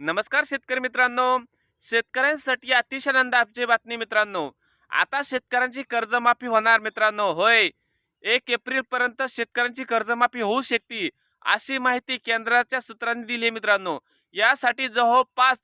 नमस्कार शेतकरी मित्रांनो. शेतकऱ्यांसाठी अतिशय आनंदाची बातमी मित्रांनो. आता शेतकऱ्यांची कर्जमाफी होणार मित्रांनो. होय. एक एप्रिल पर्यंत शेतकऱ्यांची कर्जमाफी होऊ शकते अशी माहिती केंद्राच्या सूत्रांनी दिली आहे मित्रांनो. यासाठी जवळपास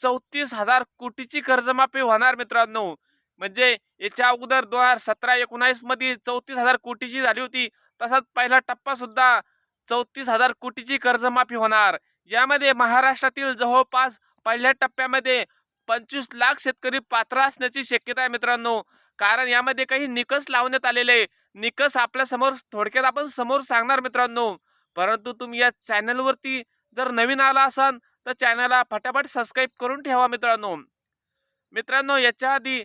चौतीस हजार कोटीची कर्जमाफी होणार मित्रांनो. म्हणजे याच्या अगोदर दोन हजार सतरा एकोणावीसमध्ये चौतीस हजार कोटीची झाली होती. तसाच पहिला टप्पा सुद्धा चौतीस हजार कोटीची कर्जमाफी होणार. यामध्ये महाराष्ट्रातील जवळपास पहिल्या टप्प्यामध्ये पंचवीस लाख शेतकरी पात्र असण्याची शक्यता आहे मित्रांनो. कारण यामध्ये काही निकष लावण्यात आलेले आहे. निकष आपल्यासमोर थोडक्यात आपण समोर सांगणार मित्रांनो. परंतु तुम्ही या चॅनलवरती जर नवीन आला असाल तर चॅनलला फटाफट सबस्क्राईब करून ठेवा मित्रांनो. मित्रांनो याच्या आधी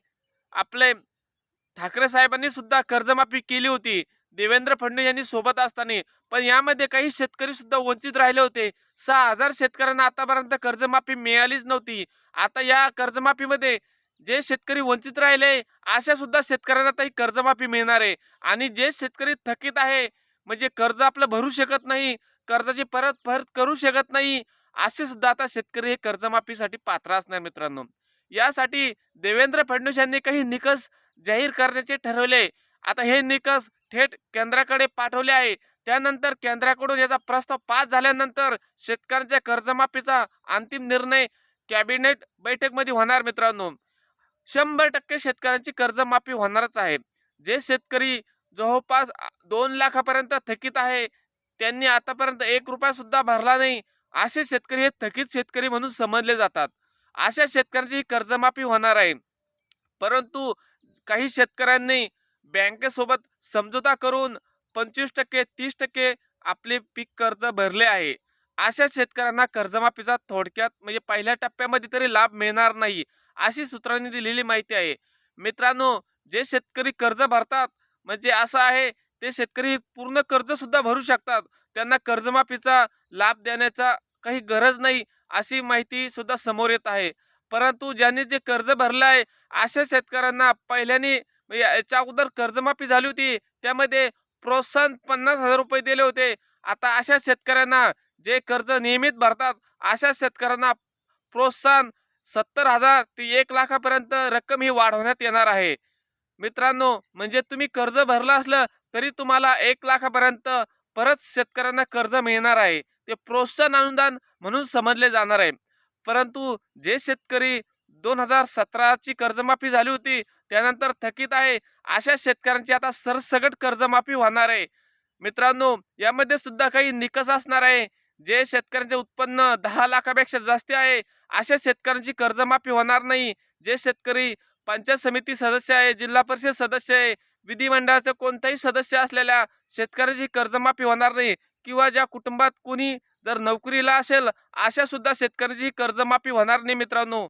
आपले ठाकरे साहेबांनी सुद्धा कर्जमाफी केली होती. देवेंद्र फडणवीस यांनी सोबत असताना पण यामध्ये काही शेतकरी सुद्धा वंचित राहिले होते. सहा हजार शेतकऱ्यांना आतापर्यंत कर्जमाफी मिळालीच नव्हती. आता या कर्जमाफीमध्ये जे शेतकरी वंचित राहिले अशा सुद्धा शेतकऱ्यांना काही कर्जमाफी मिळणार आहे. आणि जे शेतकरी थकीत आहे म्हणजे कर्ज आपलं भरू शकत नाही कर्जाची परत परत करू शकत नाही असे सुद्धा आता शेतकरी हे कर्जमाफीसाठी पात्र असणार मित्रांनो. यासाठी देवेंद्र फडणवीस यांनी काही निकष जाहीर करण्याचे ठरवले. आता हे निकष थेट केंद्राकडे पाठवले आहे. त्यानंतर केंद्राकडून याचा प्रस्ताव पास झाल्यानंतर शेतकऱ्यांच्या कर्जमाफीचा अंतिम निर्णय कॅबिनेट बैठकमध्ये होणार मित्रांनो. शंभर टक्के शेतकऱ्यांची कर्जमाफी होणारच आहे. जे शेतकरी जवळपास दोन लाखापर्यंत थकीत आहे त्यांनी आतापर्यंत एक रुपयासुद्धा भरला नाही असे शेतकरी हे थकीत शेतकरी म्हणून समजले जातात. अशा शेतकऱ्यांची ही कर्जमाफी होणार आहे. परंतु काही शेतकऱ्यांनी बँकेसोबत समझोता करून पंचवीस टक्के तीस टक्के आपले पीक कर्ज भरले आहे. अशा शेतकऱ्यांना कर्जमाफीचा थोडक्यात म्हणजे पहिल्या टप्प्यामध्ये तरी लाभ मिळणार नाही अशी सूत्रांनी दिलेली माहिती आहे. मित्रांनो जे शेतकरी कर्ज भरतात म्हणजे असं आहे ते शेतकरी पूर्ण कर्जसुद्धा भरू शकतात. त्यांना कर्जमाफीचा लाभ देण्याचा काही गरज नाही अशी माहिती सुद्धा समोर येत आहे. परंतु ज्यांनी जे कर्ज भरलं आहे अशा शेतकऱ्यांना पहिल्याने याच्या अगोदर कर्जमाफी झाली होती. त्यामध्ये प्रोत्साहन पन्नास हजार रुपये दिले होते. आता अशा शेतकऱ्यांना जे कर्ज नियमित भरतात अशा शेतकऱ्यांना प्रोत्साहन सत्तर हजार ते एक लाखापर्यंत रक्कम ही वाढवण्यात येणार आहे. मित्रांनो म्हणजे तुम्ही कर्ज भरलं असलं तरी तुम्हाला एक लाखापर्यंत परत शेतकऱ्यांना कर्ज मिळणार आहे. ते प्रोत्साहन अनुदान म्हणून समजले जाणार आहे. परंतु जे शेतकरी दोन हजार सतराची कर्जमाफी झाली होती. त्यानंतर थकीत आहे. अशा शेतकऱ्यांची आता सरसगट कर्जमाफी होणार आहे. मित्रांनो यामध्ये सुद्धा काही निकष असणार आहे. जे शेतकऱ्यांचे उत्पन्न दहा लाखापेक्षा जास्त आहे अशा शेतकऱ्यांची कर्जमाफी होणार नाही. जे शेतकरी पंचायत समिती सदस्य आहे जिल्हा परिषद सदस्य आहे विधिमंडळाचे कोणताही सदस्य असलेल्या शेतकऱ्याची कर्जमाफी होणार नाही. किंवा ज्या कुटुंबात कोणी जर नोकरीला असेल अशा सुद्धा शेतकऱ्याची कर्जमाफी होणार नाही मित्रांनो.